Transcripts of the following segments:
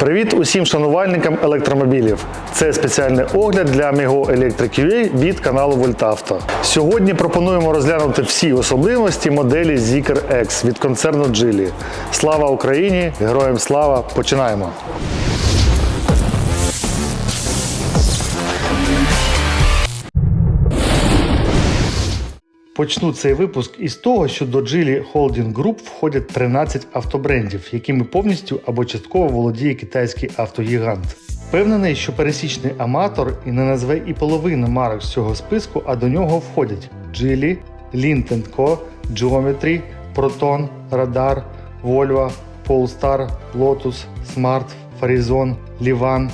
Привіт усім шанувальникам електромобілів. Це спеціальний огляд для Migo Electric UA від каналу Вольтавто. Сьогодні пропонуємо розглянути всі особливості моделі Zikr X від концерну Geely. Слава Україні! Героям слава! Починаємо! Почну цей випуск із того, що до Geely Holding Group входять 13 автобрендів, якими повністю або частково володіє китайський автогігант. Впевнений, що пересічний аматор і не назве і половини марок з цього списку, а до нього входять Geely, Lint Co, Geometry, Proton, Radar, Volvo, Polestar, Lotus, Smart, Farizon, Livan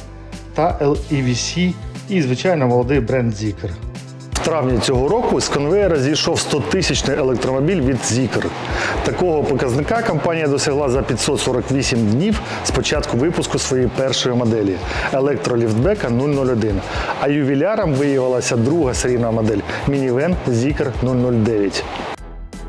та LEVC і, звичайно, молодий бренд Zeekr. Травні цього року з конвеєра зійшов 100-тисячний електромобіль від Zeekr. Такого показника компанія досягла за 548 днів з початку випуску своєї першої моделі електроліфтбека 001. А ювіляром виявилася друга серійна модель мінівен Zeekr 009.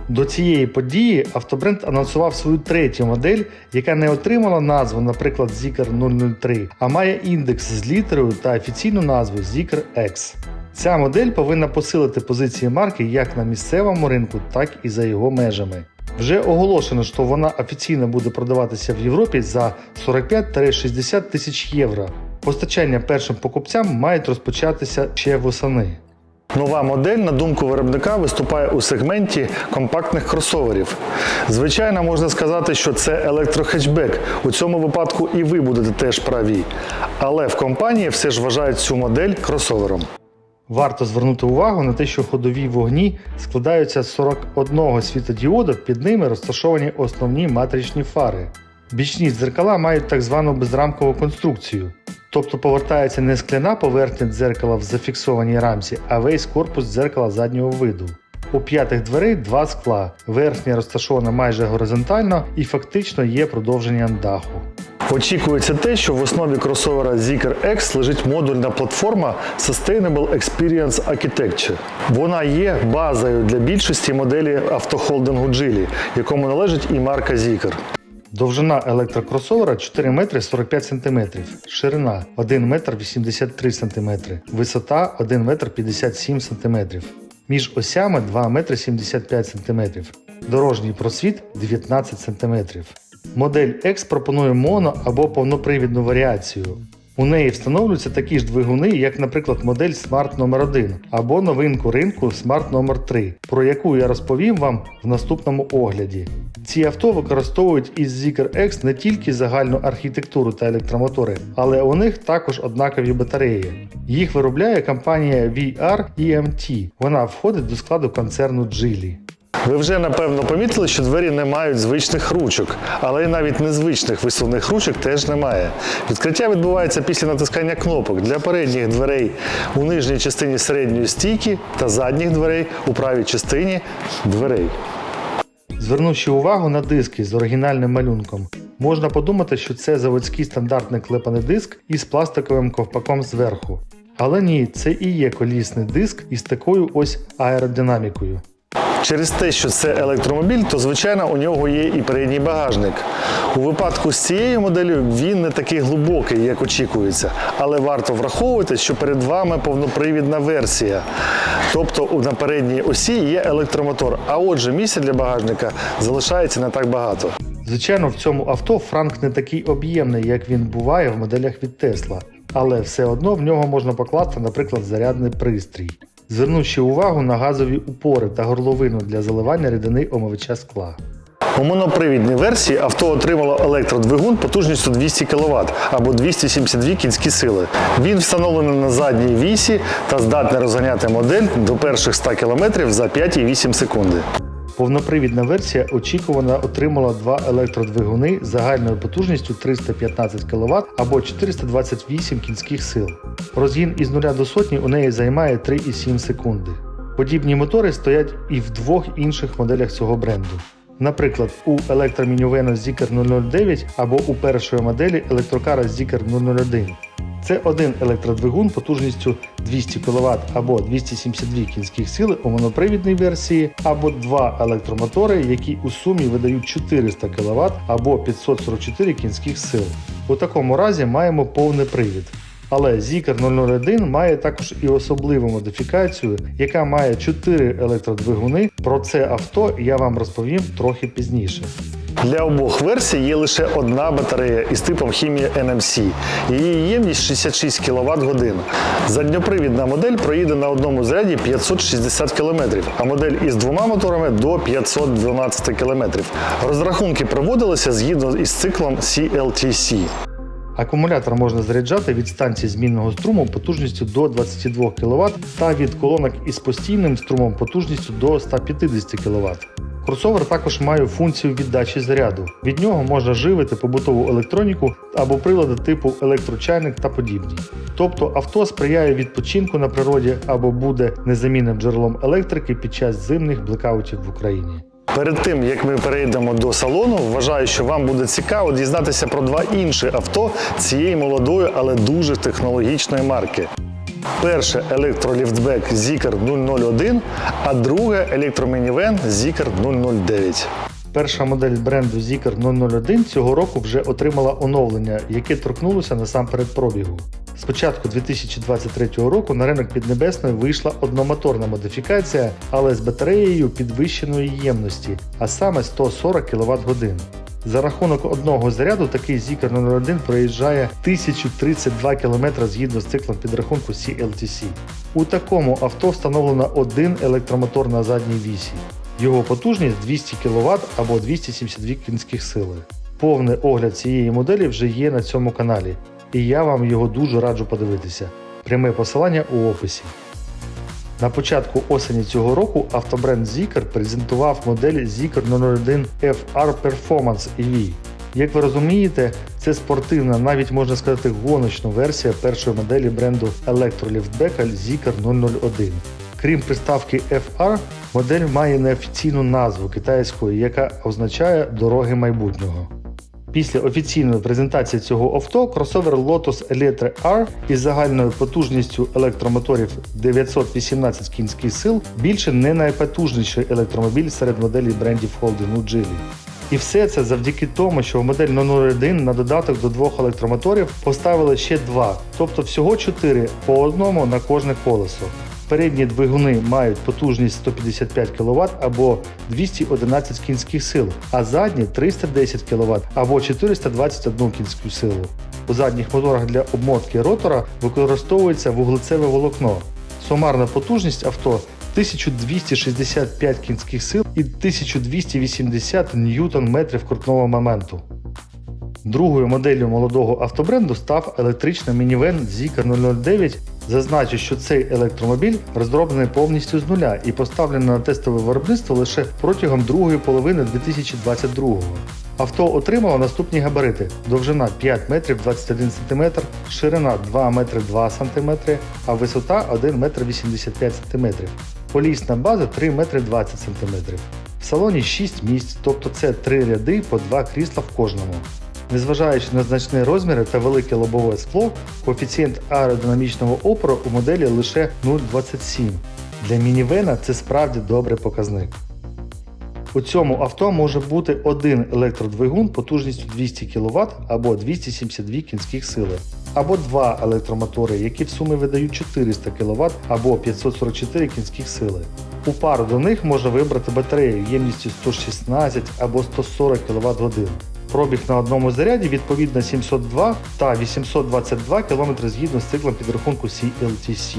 До цієї події автобренд анонсував свою третю модель, яка не отримала назву, наприклад, Zeekr 003, а має індекс з літерою та офіційну назву Zeekr X. Ця модель повинна посилити позиції марки як на місцевому ринку, так і за його межами. Вже оголошено, що вона офіційно буде продаватися в Європі за 45-60 тисяч євро. Постачання першим покупцям мають розпочатися ще восени. Нова модель, на думку виробника, виступає у сегменті компактних кросоверів. Звичайно, можна сказати, що це електрохетчбек. У цьому випадку і ви будете теж праві. Але в компанії все ж вважають цю модель кросовером. Варто звернути увагу на те, що ходові вогні складаються з 41 світодіодів, під ними розташовані основні матричні фари. Бічні дзеркала мають так звану безрамкову конструкцію, тобто повертається не скляна поверхня дзеркала в зафіксованій рамці, а весь корпус дзеркала заднього виду. У п'ятих дверей два скла. Верхня розташована майже горизонтально і фактично є продовженням даху. Очікується те, що в основі кросовера Zeekr X лежить модульна платформа Sustainable Experience Architecture. Вона є базою для більшості моделі автохолдингу Geely, якому належить і марка Zeekr. Довжина електрокросовера 4 метри 45 см, ширина 1 метр 83 см, висота 1 метр 57 см. Між осями 2 метри 75 см. Дорожній просвіт 19 см. Модель X пропонує моно або повнопривідну варіацію. У неї встановлюються такі ж двигуни, як, наприклад, модель Smart номер 1 або новинку ринку Smart номер 3 про яку я розповім вам в наступному огляді. Ці авто використовують із Zeekr X не тільки загальну архітектуру та електромотори, але у них також однакові батареї. Їх виробляє компанія VR EMT. Вона входить до складу концерну Geely. Ви вже напевно помітили, що двері не мають звичних ручок, але й навіть незвичних висувних ручок теж немає. Відкриття відбувається після натискання кнопок для передніх дверей у нижній частині середньої стійки та задніх дверей у правій частині дверей. Звернувши увагу на диски з оригінальним малюнком, можна подумати, що це заводський стандартний клепаний диск із пластиковим ковпаком зверху. Але ні, це і є колісний диск із такою ось аеродинамікою. Через те, що це електромобіль, то звичайно у нього є і передній багажник. У випадку з цією моделлю він не такий глибокий, як очікується, але варто враховувати, що перед вами повнопривідна версія. Тобто на передній осі є електромотор, а отже, місця для багажника залишається не так багато. Звичайно, в цьому авто франк не такий об'ємний, як він буває в моделях від Tesla, але все одно в нього можна покласти, наприклад, зарядний пристрій звернувши увагу на газові упори та горловину для заливання рідини омивача скла. У монопривідній версії авто отримало електродвигун потужністю 200 кВт або 272 кінські сили. Він встановлений на задній вісі та здатний розганяти модель до перших 100 км за 5,8 секунди. Повнопривідна версія очікувано отримала два електродвигуни загальною потужністю 315 кВт або 428 кінських сил. Розгін із 0 до сотні у неї займає 3,7 секунди. Подібні мотори стоять і в двох інших моделях цього бренду. Наприклад, у електромінівена Zeekr 009 або у першої моделі електрокара Zeekr 001. Це один електродвигун потужністю 200 кВт або 272 кінських сили у монопривідній версії, або два електромотори, які у сумі видають 400 кВт або 544 кінських сил. У такому разі маємо повний привід. Але Zikr 001 має також і особливу модифікацію, яка має 4 електродвигуни. Про це авто я вам розповім трохи пізніше. Для обох версій є лише одна батарея із типом хімія NMC. Її ємність 66 кВт годин. Задньопривідна модель проїде на одному заряді 560 км, а модель із двома моторами до 512 км. Розрахунки проводилися згідно із циклом CLTC. Акумулятор можна заряджати від станції змінного струму потужністю до 22 кВт та від колонок із постійним струмом потужністю до 150 кВт. Кросовер також має функцію віддачі заряду. Від нього можна живити побутову електроніку або прилади типу електрочайник та подібні. Тобто авто сприяє відпочинку на природі або буде незамінним джерелом електрики під час зимних блекаутів в Україні. Перед тим як ми перейдемо до салону, вважаю, що вам буде цікаво дізнатися про два інші авто цієї молодої, але дуже технологічної марки. Перше електроліфтбек Zikr 001, а друге електромінівен Zikr 009. Перша модель бренду Zikr 001 цього року вже отримала оновлення, яке торкнулося насамперед пробігу. З початку 2023 року на ринок Піднебесної вийшла одномоторна модифікація, але з батареєю підвищеної ємності, а саме 140 кВт годин. За рахунок одного заряду такий Zikr 01 проїжджає 1032 км згідно з циклом підрахунку CLTC. У такому авто встановлено один електромотор на задній вісі. Його потужність 200 кВт або 272 кінських сили. Повний огляд цієї моделі вже є на цьому каналі, і я вам його дуже раджу подивитися. Пряме посилання у описі. На початку осені цього року автобренд Zikr презентував модель Zikr 01 FR Performance EV. Як ви розумієте, це спортивна, навіть можна сказати, гоночна версія першої моделі бренду електроліфтбека Zikr 001. Крім приставки FR, модель має неофіційну назву китайською, яка означає дороги майбутнього. Після офіційної презентації цього авто кросовер Lotus Electra R із загальною потужністю електромоторів 918 кінських сил більше не найпотужніший електромобіль серед моделей брендів холдингу Geely. І все це завдяки тому, що в модель 001 на додаток до двох електромоторів поставили ще два, тобто всього 4 по одному на кожне колесо. Передні двигуни мають потужність 155 кВт або 211 кінських сил, а задні 310 кВт або 421 кінську силу. У задніх моторах для обмотки ротора використовується вуглецеве волокно. Сумарна потужність авто 1265 кінських сил і 1280 ньютон-метрів крутного моменту. Другою моделлю молодого автобренду став електричний мінівен Zikr 009. Зазначу, що цей електромобіль розроблений повністю з нуля і поставлений на тестове виробництво лише протягом другої половини 2022-го. Авто отримало наступні габарити: довжина 5 метрів 21 см, ширина 2 метри 2 см, а висота 1 метр 85 см. Колісна база 3 метри 20 см. В салоні 6 місць, тобто це 3 ряди по 2 крісла в кожному. Незважаючи на значні розміри та велике лобове скло, коефіцієнт аеродинамічного опору у моделі лише 0,27. Для мінівена це справді добрий показник. У цьому авто може бути один електродвигун потужністю 200 кВт або 272 кінських сили, або два електромотори, які в сумі видають 400 кВт або 544 кінських сили. У пару до них можна вибрати батарею ємністю 116 або 140 кВт годин. Пробіг на одному заряді відповідно 702 та 822 км згідно з циклом підрахунку CLTC.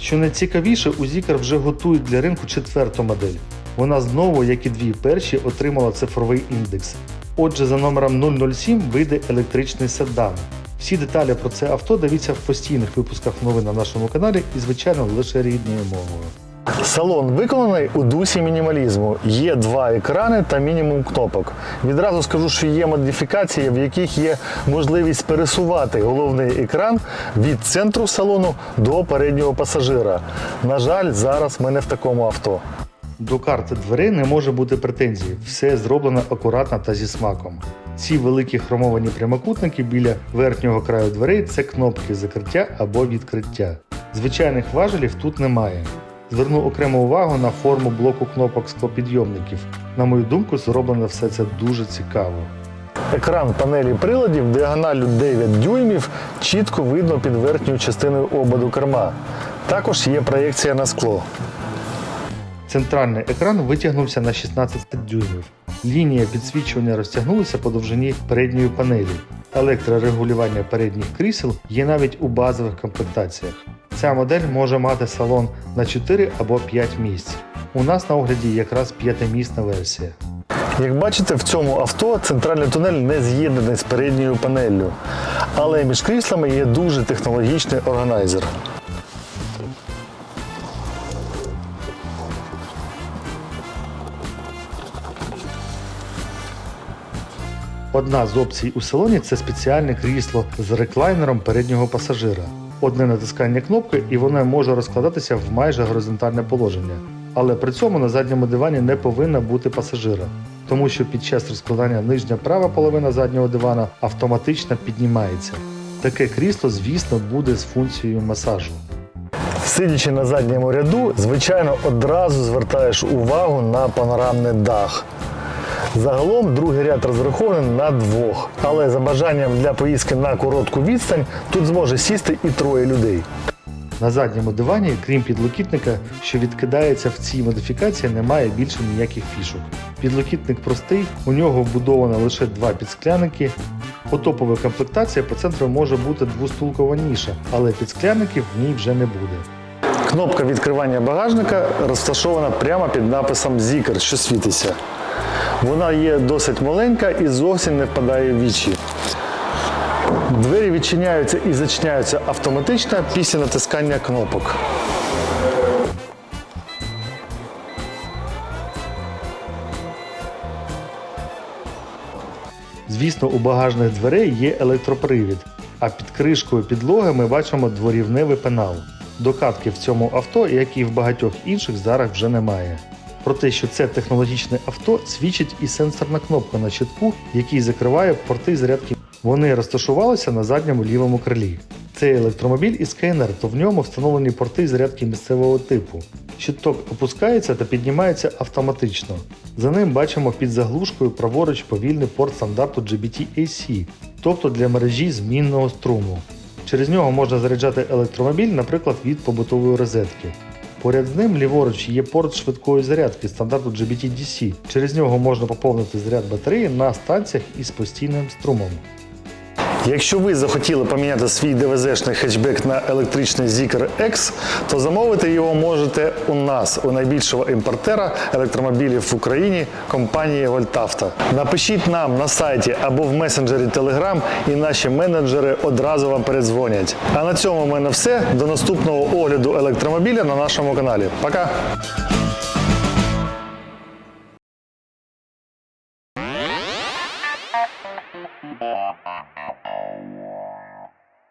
Що найцікавіше, у Zikr вже готують для ринку четверту модель. Вона знову, як і дві перші, отримала цифровий індекс. Отже, за номером 007 вийде електричний седан. Всі деталі про це авто дивіться в постійних випусках новин на нашому каналі і, звичайно, лише рідною мовою. Салон виконаний у дусі мінімалізму. Є два екрани та мінімум кнопок. Відразу скажу, що є модифікації, в яких є можливість пересувати головний екран від центру салону до переднього пасажира. На жаль, зараз ми не в такому авто. До карти дверей не може бути претензій, все зроблено акуратно та зі смаком. Ці великі хромовані прямокутники біля верхнього краю дверей це кнопки закриття або відкриття. Звичайних важелів тут немає. Зверну окрему увагу на форму блоку кнопок склопідйомників. На мою думку, зроблено все це дуже цікаво. Екран панелі приладів діагоналю 9 дюймів чітко видно під верхньою частиною ободу керма. Також є проєкція на скло. Центральний екран витягнувся на 16 дюймів. Лінія підсвічування розтягнулася по довжині передньої панелі. Електрорегулювання передніх крісел є навіть у базових комплектаціях. Ця модель може мати салон на 4 або 5 місць. У нас на огляді якраз п'ятимісна версія. Як бачите, в цьому авто центральний тунель не з'єднаний з передньою панеллю, але між кріслами є дуже технологічний органайзер. Одна з опцій у салоні це спеціальне крісло з реклайнером переднього пасажира. Одне натискання кнопки і воно може розкладатися в майже горизонтальне положення. Але при цьому на задньому дивані не повинна бути пасажира, тому що під час розкладання нижня права половина заднього дивана автоматично піднімається. Таке крісло, звісно, буде з функцією масажу. Сидячи на задньому ряду, звичайно, одразу звертаєш увагу на панорамний дах. Загалом другий ряд розрахований на двох, але за бажанням для поїздки на коротку відстань тут зможе сісти і троє людей. На задньому дивані, крім підлокітника, що відкидається в цій модифікації, немає більше ніяких фішок. Підлокітник простий, у нього вбудовано лише два підскляники. По топовій комплектації по центру може бути двостулкова ніша, але підсклянників в ній вже не буде. Кнопка відкривання багажника розташована прямо під написом Zikr, що світиться. Вона є досить маленька і зовсім не впадає в вічі. Двері відчиняються і зачиняються автоматично після натискання кнопок. Звісно, у багажних дверей є електропривід, а під кришкою підлоги ми бачимо дворівневий пенал. Докатки в цьому авто, як і в багатьох інших, зараз вже немає. Про те, що це технологічне авто, свідчить і сенсорна кнопка на щитку, який закриває порти зарядки. Вони розташувалися на задньому лівому крилі. Це електромобіль із КНР, то в ньому встановлені порти зарядки місцевого типу. Щиток опускається та піднімається автоматично. За ним бачимо під заглушкою праворуч повільний порт стандарту GBT-AC, тобто для мережі змінного струму. Через нього можна заряджати електромобіль, наприклад, від побутової розетки. Поряд з ним ліворуч є порт швидкої зарядки стандарту GBT-DC. Через нього можна поповнити заряд батареї на станціях із постійним струмом. Якщо ви захотіли поміняти свій ДВЗ-шний хетчбек на електричний Zikr X, то замовити його можете у нас, у найбільшого імпортера електромобілів в Україні компанії Вольтавто. Напишіть нам на сайті або в месенджері Telegram, і наші менеджери одразу вам передзвонять. А на цьому в мене все. До наступного огляду електромобіля на нашому каналі. Пока!